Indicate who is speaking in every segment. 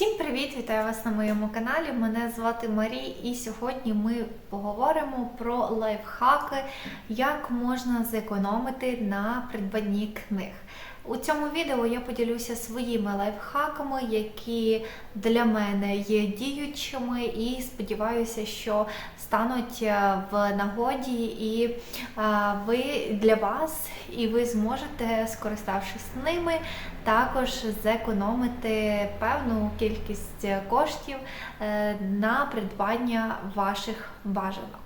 Speaker 1: Всім привіт! Вітаю вас на моєму каналі. Мене звати Марі, і сьогодні ми поговоримо про лайфхаки, як можна зекономити на придбанні книг. У цьому відео я поділюся своїми лайфхаками, які для мене є діючими, і сподіваюся, що стануть е, в нагоді і е, ви для вас, і ви зможете, скориставшись ними, також зекономити певну кількість коштів е, на придбання ваших бажанок.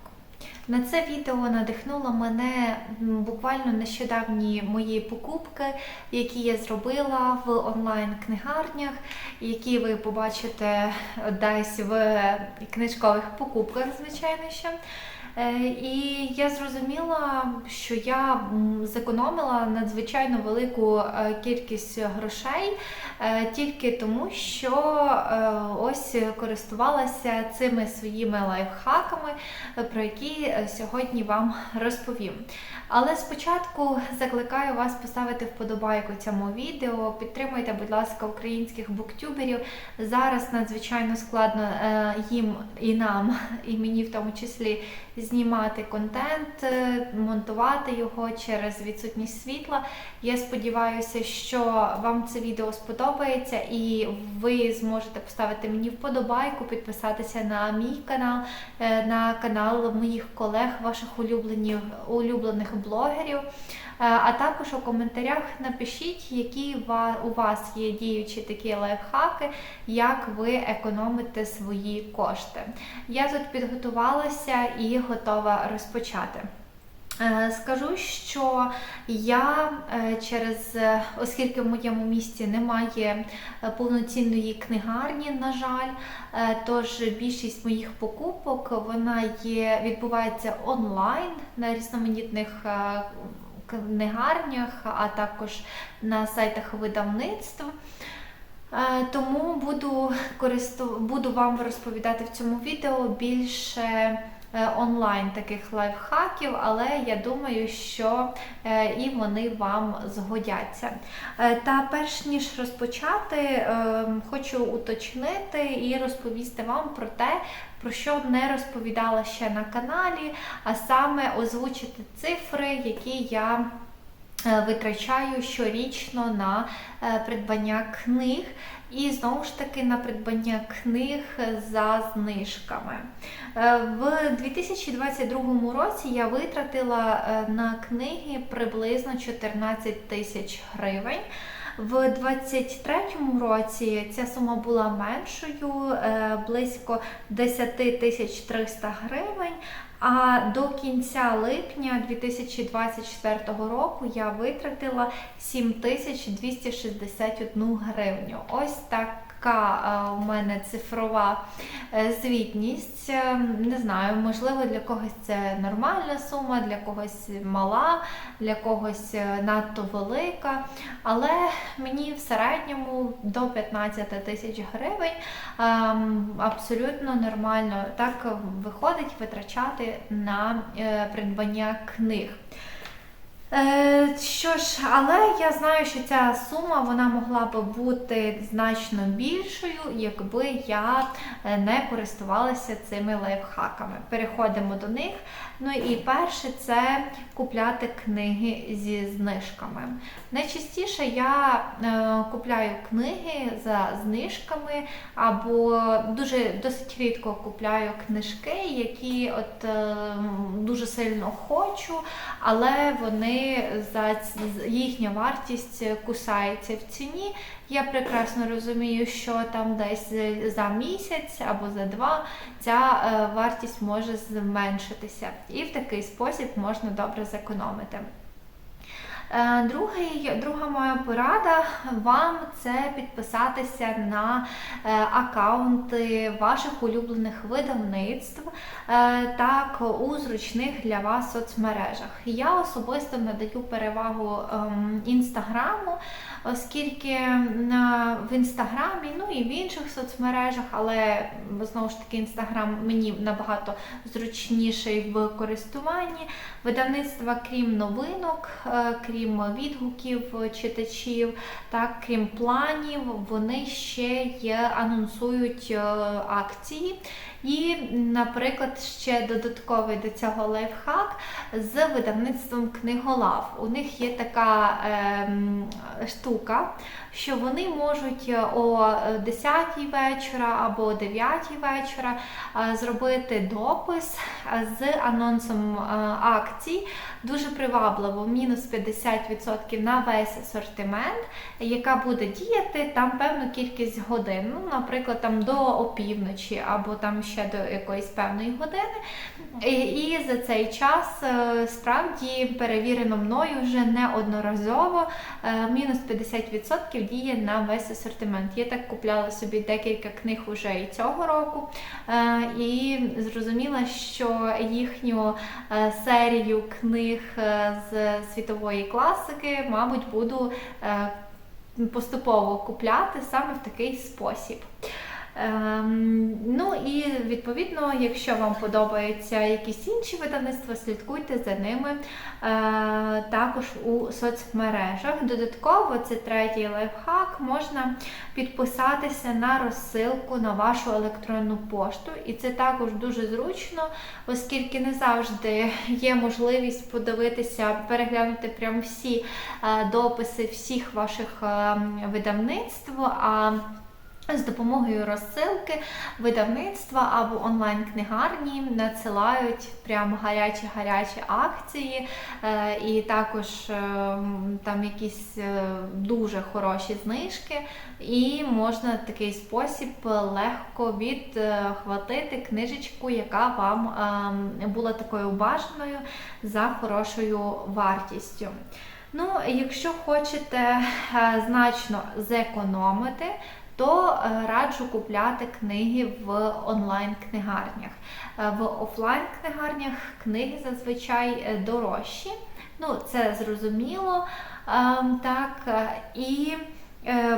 Speaker 1: На це відео надихнуло мене буквально нещодавні мої покупки, які я зробила в онлайн-книгарнях, які ви побачите десь в книжкових покупках, звичайно ще. Е, І я зрозуміла, що я зекономила надзвичайно велику е, кількість грошей е, тільки тому, що ось користувалася цими своїми лайфхаками, про які сьогодні вам розповім. Але спочатку закликаю вас поставити вподобайку цьому відео. Підтримуйте, будь ласка, українських буктюберів. Зараз надзвичайно складно їм і нам, і мені в тому числі знімати контент, е, монтувати його через відсутність світла. Я сподіваюся, що вам це відео сподобається і ви зможете поставити мені вподобайку, підписатися на мій канал, е, на канал моїх колег, ваших улюблених, улюблених блогерів. Е, А також у коментарях напишіть, які у вас є діючі такі лайфхаки, як ви економите свої кошти. Я тут підготувалася і готова розпочати. Е, Скажу, що я е, через, оскільки в моєму місті немає повноцінної книгарні, на жаль, тож більшість моїх покупок вона є, відбувається онлайн на різноманітних книгарнях, а також на сайтах видавництв. Е, Тому буду буду вам розповідати в цьому відео більше онлайн таких лайфхаків, але я думаю, що е, і вони вам згодяться. Е, Та перш ніж розпочати, е, хочу уточнити і розповісти вам про те, про що не розповідала ще на каналі, а саме озвучити цифри, які я е, витрачаю щорічно на е, придбання книг. І знову ж таки на придбання книг за знижками. Е, В 2022 році я витратила е, на книги приблизно 14 тисяч гривень. В 2023 році ця сума була меншою, е, близько 10 тисяч 300 гривень. А до кінця липня 2024 року я витратила 7261 гривню. Ось така е, у мене цифрова е, звітність. Е, Не знаю, можливо, для когось це нормальна сума, для когось мала, для когось надто велика. Але мені в середньому до 15 тисяч гривень ем, абсолютно нормально так виходить витрачати на придбання книг. Е, Що ж, але я знаю, що ця сума вона могла би бути значно більшою, якби я е, не користувалася цими лайфхаками. Переходимо до них. Ну і перше це купляти книги зі знижками. Найчастіше я е, купляю книги за знижками, або дуже досить рідко купляю книжки, які от е, дуже сильно хочу, але вони за їхня вартість кусається в ціні. Я прекрасно розумію, що там десь за місяць або за два ця е, вартість може зменшитися, і в такий спосіб можна добре зекономити. Е, Другий, друга моя порада вам це підписатися на акаунти аккаунти ваших улюблених видавництв е, так у зручних для вас соцмережах. Я особисто надаю перевагу ем, інстаграму, оскільки на, в інстаграмі, ну і в інших соцмережах, але знову ж таки інстаграм мені набагато зручніший в користуванні. Видавництва, крім новинок, е, крім відгуків читачів, так, крім планів, вони ще є, анонсують е, акції. І, наприклад, ще додатковий до цього лайфхак з видавництвом книголав. У них є така е, штука, що вони можуть о 10 вечора або о 9 вечора е, зробити допис з анонсом е, акцій. Дуже привабливо, мінус 50% на весь асортимент, яка буде діяти там певну кількість годин. Ну, наприклад, там до опівночі або там ще до якоїсь певної години. І, і за цей час е, справді перевірено мною вже неодноразово. е, Мінус 50% діє на весь асортимент. Я так купляла собі декілька книг уже і цього року, е, і зрозуміла, що їхню серію книг з світової класики, мабуть, буду поступово купляти саме в такий спосіб. Ем, ну і відповідно, якщо вам подобаються якісь інші видавництва, слідкуйте за ними е, також у соцмережах. Додатково, це третій лайфхак, можна підписатися на розсилку на вашу електронну пошту. І це також дуже зручно, оскільки не завжди є можливість подивитися, переглянути прям всі е, дописи всіх ваших е, видавництв. А з допомогою розсилки видавництва або онлайн-книгарні надсилають прямо гарячі-гарячі акції, е, і також е, там якісь е, дуже хороші знижки, і можна в такий спосіб легко відхватити книжечку, яка вам була такою бажаною за хорошою вартістю. Ну, якщо хочете значно зекономити, то е, раджу купляти книги в онлайн-книгарнях. Е, в офлайн-книгарнях книги зазвичай е, дорожчі. Ну, це зрозуміло. Ем, так, І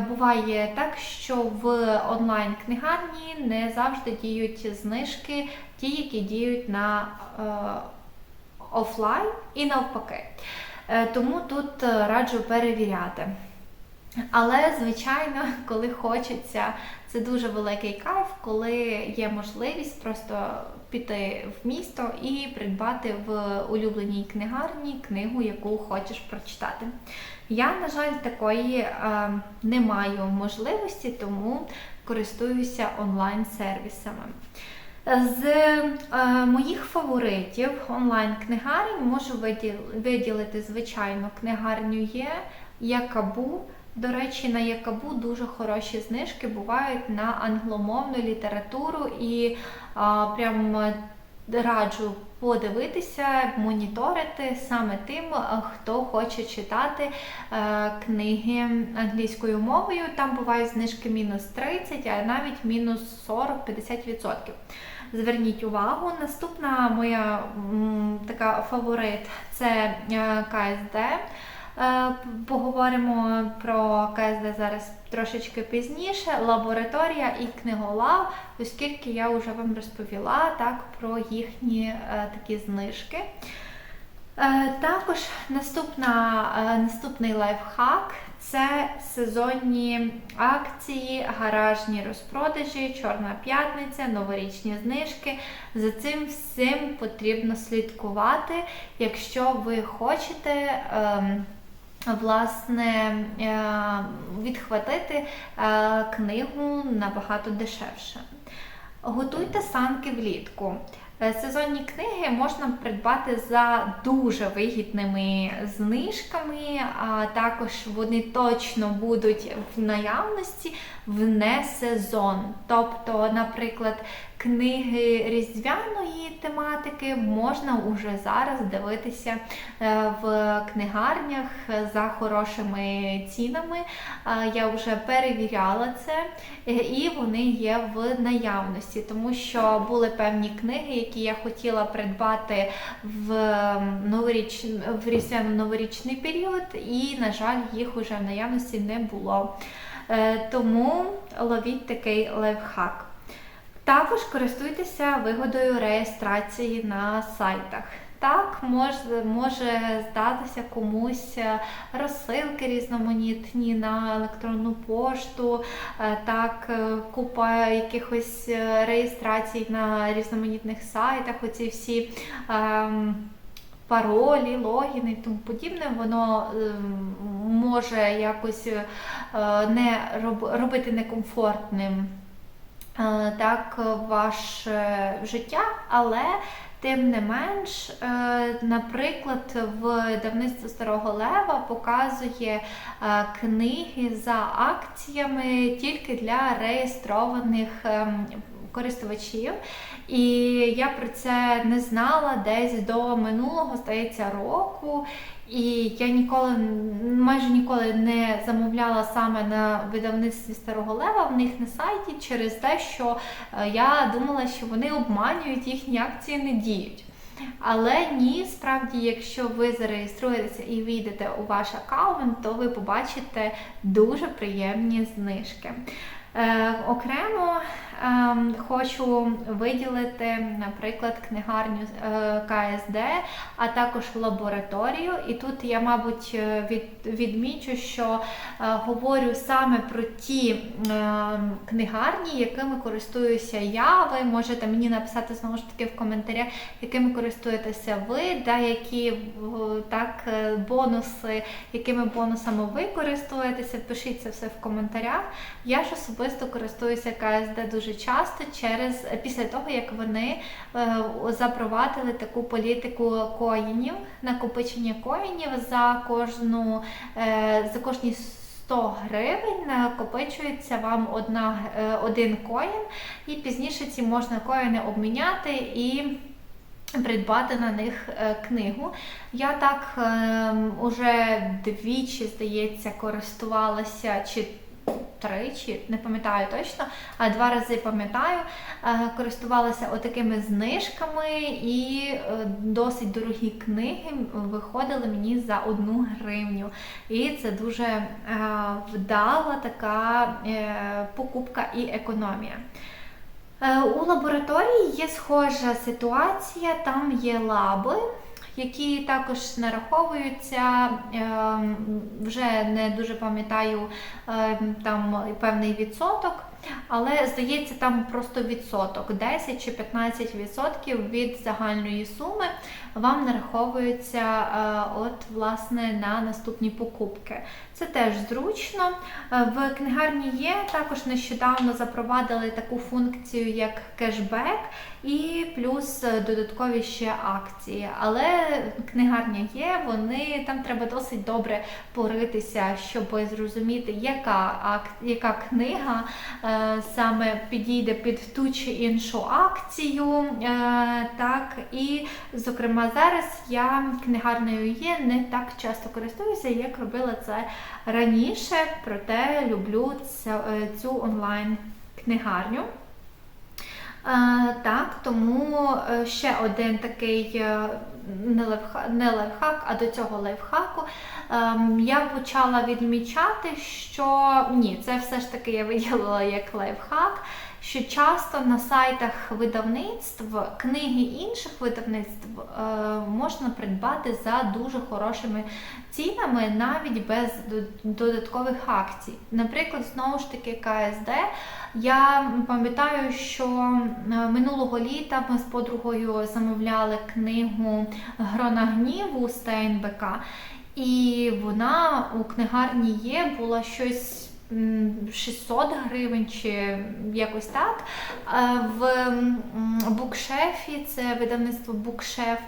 Speaker 1: буває так, що в онлайн-книгарні не завжди діють знижки, ті, які діють на офлайн і навпаки. Тому тут раджу перевіряти. Але, звичайно, коли хочеться, це дуже великий кайф, коли є можливість просто піти в місто і придбати в улюбленій книгарні книгу, яку хочеш прочитати. Я, на жаль, такої е, не маю можливості, тому користуюся онлайн-сервісами. З е, моїх фаворитів онлайн-книгарень можу виділити, звичайно, книгарню є, Якабу. До речі, на Якабу дуже хороші знижки бувають на англомовну літературу і а, прям раджу подивитися, моніторити саме тим, хто хоче читати а, книги англійською мовою. Там бувають знижки мінус 30, а навіть мінус 40-50%. Зверніть увагу, наступна моя м, така фаворит це КСД. Е, поговоримо про КСД зараз трошечки пізніше. Лабораторія і книголав, оскільки я вже вам розповіла так, про їхні е, такі знижки. Е, також наступна, наступний лайфхак це сезонні акції, гаражні розпродажі, Чорна п'ятниця, новорічні знижки. За цим всім потрібно слідкувати, якщо ви хочете. Ем, власне, е, відхватити е, книгу набагато дешевше. Готуйте санки влітку. Е, сезонні книги можна придбати за дуже вигідними знижками, а також вони точно будуть в наявності в не сезон. Тобто, наприклад, книги різдвяної тематики можна уже зараз дивитися е, в книгарнях за хорошими цінами. Е, Я вже перевіряла це, е, і вони є в наявності, тому що були певні книги, які я хотіла придбати в новоріч... в різдвяно-новорічний період, і, на жаль, їх уже в наявності не було. Тому ловіть такий лайфхак. Також користуйтеся вигодою реєстрації на сайтах. Так, може, може здатися комусь е, розсилки різноманітні на електронну пошту, е, так, е, купа якихось реєстрацій на різноманітних сайтах, оці всі. ем, Паролі, логіни і тому подібне, воно ем, може якось е, не роб, робити некомфортним так ваше життя, але тим не менш, е, наприклад, видавництво Старого Лева показує е, книги за акціями тільки для реєстрованих ем, користувачів. І я про це не знала десь до минулого, здається, року. І я ніколи майже ніколи не замовляла саме на видавництві Старого Лева в них на сайті через те, що е, я думала, що вони обманюють їхні акції не діють. Але ні, справді, якщо ви зареєструєтеся і війдете у ваш аккаунт, то ви побачите дуже приємні знижки. Е, окремо хочу виділити, наприклад, книгарню е, КСД, а також лабораторію. І тут я, мабуть, е, від, відмічу, що е, говорю саме про ті е, книгарні, якими користуюся я. Ви можете мені написати знову ж таки в коментарях, якими користуєтеся ви, деякі так, бонуси, якими бонусами ви користуєтеся. Пишіть це все в коментарях. Я ж особисто користуюся КСД дуже часто через після того, як вони е, запровадили таку політику коїнів, накопичення коїнів за кожну е, за кожні 100 гривень накопичується вам одна, е, один коїн, і пізніше ці можна коїни обміняти і. Придбати на них книгу. Я так е, уже двічі, здається, користувалася чи тричі, не пам'ятаю точно, а два рази пам'ятаю, е, користувалася отакими знижками і е, досить дорогі книги виходили мені за одну гривню. І це дуже е, вдала така покупка і економія. У лабораторії є схожа ситуація, там є лаби, які також нараховуються, ем, вже не дуже пам'ятаю ем, там певний відсоток, але здається, там просто відсоток 10 чи 15 відсотків від загальної суми вам нараховується е, от власне на наступні покупки. Це теж зручно. Е, В книгарні є також нещодавно запровадили таку функцію, як кешбек, і плюс е, додаткові ще акції. Але книгарня є, вони там треба досить добре поритися, щоб зрозуміти, яка яка книга е, саме підійде під ту чи іншу акцію. Е, так, і, зокрема, зараз я книгарнею є, не так часто користуюся, як робила це раніше, проте люблю цю, е, онлайн-книгарню. Е, Так, тому е, ще один такий не лайфхак, не лайфхак, а до цього лайфхаку. ем, Я почала відмічати, що ні, це все ж таки я виділила як лайфхак. Що часто на сайтах видавництв книги інших видавництв е, можна придбати за дуже хорошими цінами, навіть без додаткових акцій. Наприклад, знову ж таки КСД. Я пам'ятаю, що е, минулого літа ми з подругою замовляли книгу Грона гніву Стейнбека, і вона у книгарні є, була щось 600 гривень чи якось так. Е, В букшефі, це видавництво букшеф,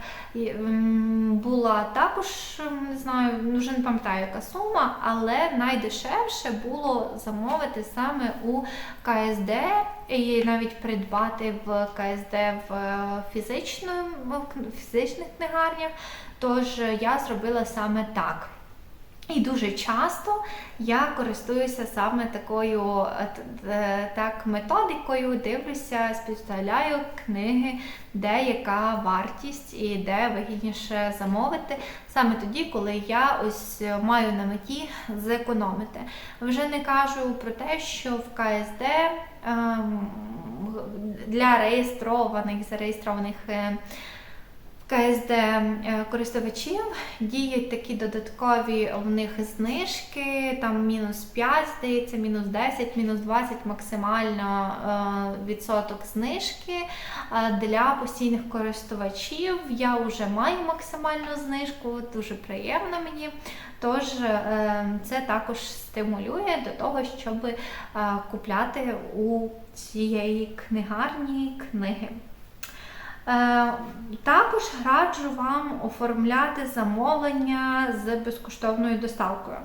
Speaker 1: була також, не знаю, вже не пам'ятаю, яка сума, але найдешевше було замовити саме у КСД і навіть придбати в КСД в е, фізичних книгарнях. Тож я зробила саме так. І дуже часто я користуюся саме такою е, е, так, методикою, дивлюся, співставляю книги, де яка вартість і де вигідніше замовити, саме тоді, коли я ось е, маю на меті зекономити. Вже не кажу про те, що в КСД ем, для реєстрованих, зареєстрованих. КСД е, користувачів діють такі додаткові в них знижки, там мінус 5, здається, мінус 10, мінус 20 максимально е, відсоток знижки. Е, Для постійних користувачів я вже маю максимальну знижку, дуже приємно мені. Тож це також стимулює до того, щоб купляти у цієї книгарні книги. Е, Також раджу вам оформляти замовлення з безкоштовною доставкою.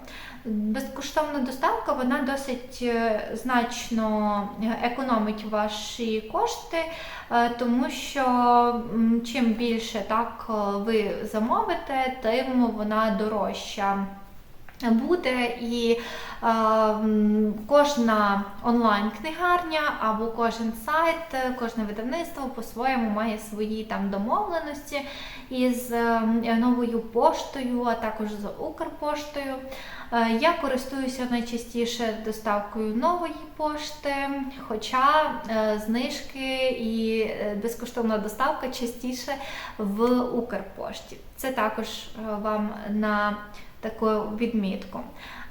Speaker 1: Безкоштовна доставка вона досить е, значно економить ваші кошти, е, тому що чим більше так е, ви замовите, тим вона дорожча. Буде і е, кожна онлайн-книгарня або кожен сайт, кожне видавництво по-своєму має свої там домовленості із е, новою поштою, а також з Укрпоштою. Е, Я користуюся найчастіше доставкою нової пошти, хоча е, знижки і е, безкоштовна доставка частіше в Укрпошті. Це також е, вам на таку відмітку.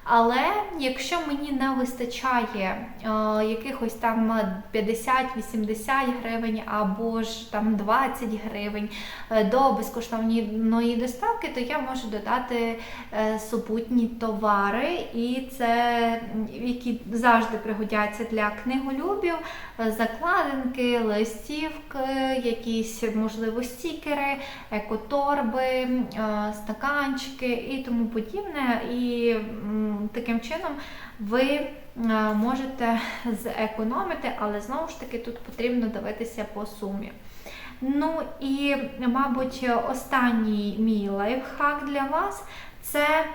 Speaker 1: Але якщо мені не вистачає е, якихось там 50-80 гривень або ж там 20 гривень е, до безкоштовної доставки, то я можу додати е, супутні товари, і це які завжди пригодяться для книголюбів, е, закладинки, листівки, якісь можливо стікери, екоторби, е, стаканчики і тому подібне. І таким чином ви е, можете зекономити, але знову ж таки тут потрібно дивитися по сумі. Ну і, мабуть, останній мій лайфхак для вас це е,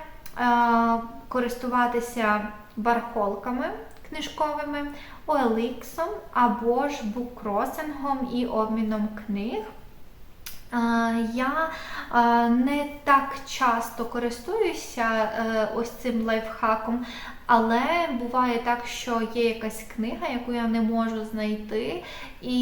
Speaker 1: користуватися бархолками книжковими, OLX або ж буккросингом і обміном книг. Е, Я е, не так часто користуюся е, ось цим лайфхаком, але буває так, що є якась книга, яку я не можу знайти, і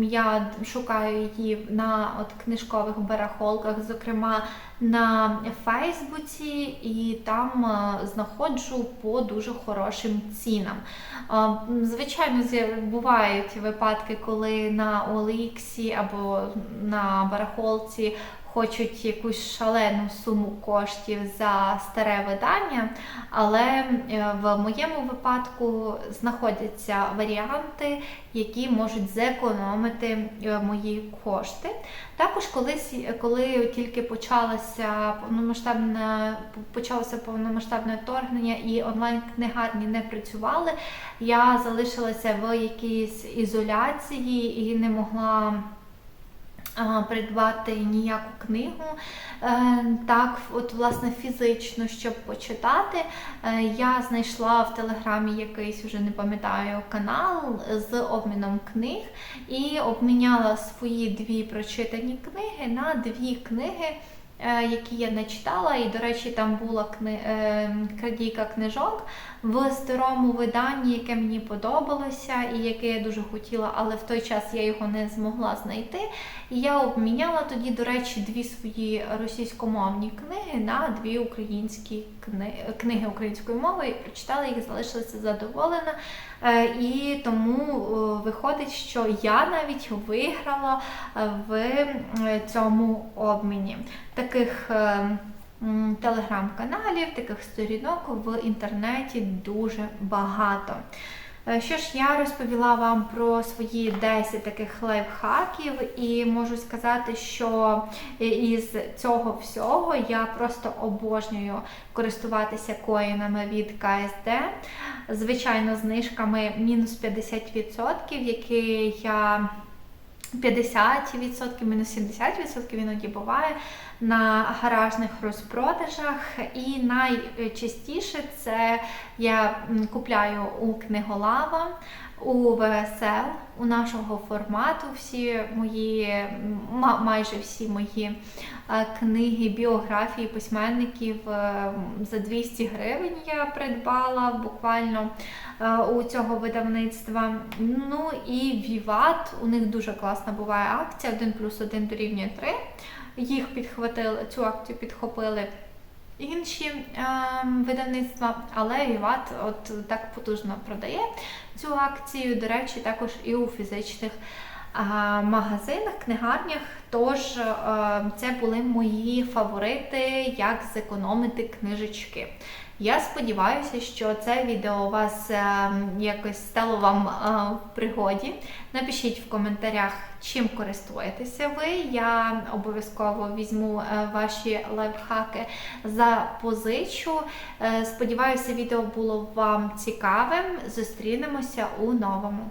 Speaker 1: я шукаю її на от книжкових барахолках, зокрема на Фейсбуці, і там е, знаходжу по дуже хорошим цінам. Е, Звичайно, бувають випадки, коли на OLX або на барахолці хочуть якусь шалену суму коштів за старе видання, але е, в моєму випадку знаходяться варіанти, які можуть зекономити е, мої кошти. Також колись, коли тільки почалося повномасштабне почалося повномасштабне вторгнення і онлайн-книгарні не працювали, я залишилася в якійсь ізоляції і не могла придбати ніяку книгу. Е, Так, от власне фізично, щоб почитати, е, я знайшла в телеграмі якийсь, вже не пам'ятаю, канал з обміном книг і обміняла свої дві прочитані книги на дві книги. е, Які я не читала, і, до речі, там була кни... е, крадійка книжок в старому виданні, яке мені подобалося, і яке я дуже хотіла, але в той час я його не змогла знайти. І я обміняла тоді, до речі, дві свої російськомовні книги на дві українські книги, книги українською мовою. і Прочитала їх, залишилася задоволена. Е, І тому е, виходить, що я навіть виграла е, в цьому обміні. Таких телеграм-каналів, таких сторінок в інтернеті дуже багато. Е, Що ж, я розповіла вам про свої 10 таких лайфхаків, і можу сказати, що із цього всього я просто обожнюю користуватися коїнами від КСД. Звичайно, знижками мінус 50%, які я 50%, мінус 70% іноді буває на гаражних розпродажах. І найчастіше це я купляю у книголава, у ВСЛ, у нашого формату. Всі мої, ма- майже всі мої е, книги, біографії письменників е, за 200 гривень я придбала буквально е, у цього видавництва. Ну і Віват, у них дуже класна буває акція 1 плюс 1 дорівнює 3. Їх підхватили, цю акцію підхопили інші ем, видавництва, але Віват от так потужно продає цю акцію. До речі, також і у фізичних а, магазинах, книгарнях. Тож е, це були мої фаворити, як зекономити книжечки. Я сподіваюся, що це відео у вас е, якось стало вам е, в пригоді. Напишіть в коментарях, чим користуєтеся ви. Я обов'язково візьму е, ваші лайфхаки за позичу. Е, Сподіваюся, відео було вам цікавим. Зустрінемося у новому.